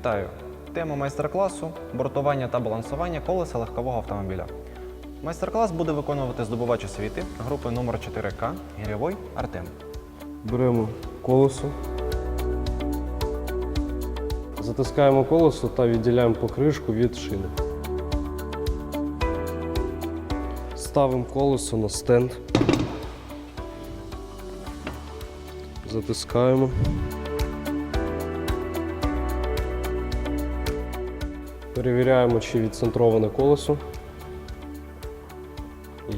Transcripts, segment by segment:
Вітаю! Тема майстер-класу бортування та балансування колеса легкового автомобіля. Майстер-клас буде виконувати здобувач освіти групи номер 4К Гірєвой Артем. Беремо колесо, затискаємо колесо та відділяємо покришку від шини. Ставимо колесо на стенд. Затискаємо. Перевіряємо, чи відцентроване колесо.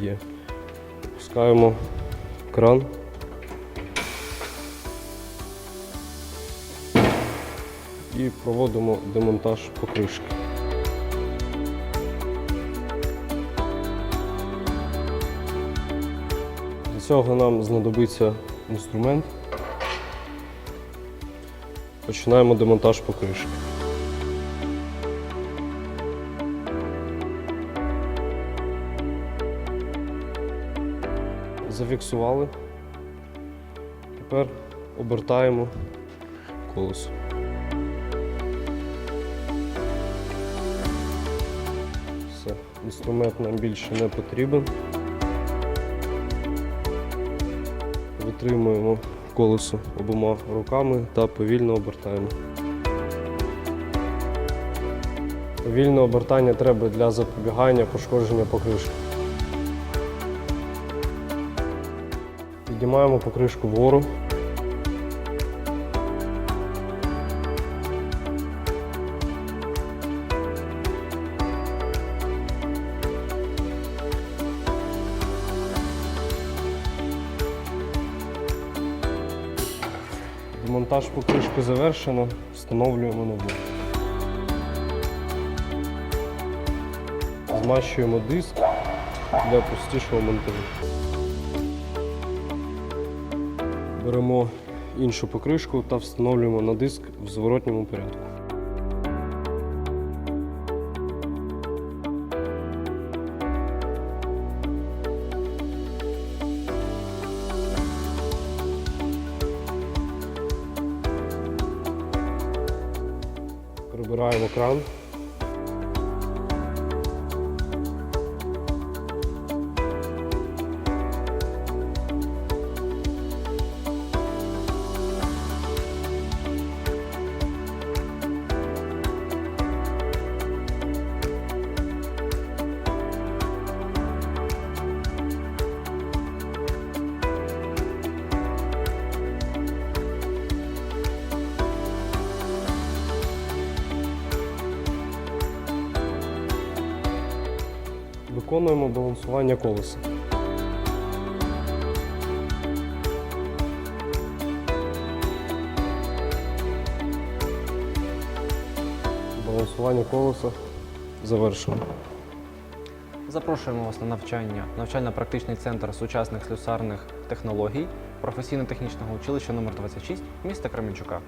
Є. Пускаємо кран. і проводимо демонтаж покришки. Для цього нам знадобиться інструмент. Починаємо демонтаж покришки. Зафіксували. Тепер обертаємо колесо. Все, інструмент нам більше не потрібен. Витримуємо колесо обома руками та повільно обертаємо. Повільне обертання треба для запобігання пошкодження покришки. Піднімаємо покришку вгору. Демонтаж покришки завершено, встановлюємо нову. Змащуємо диск для простішого монтажу. Беремо іншу покришку та встановлюємо на диск в зворотньому порядку. Прибираємо кран. Виконуємо балансування колеса. Балансування колеса завершено. Запрошуємо вас на навчання навчально-практичний центр сучасних слюсарних технологій професійно-технічного училища номер 26 міста Кременчука.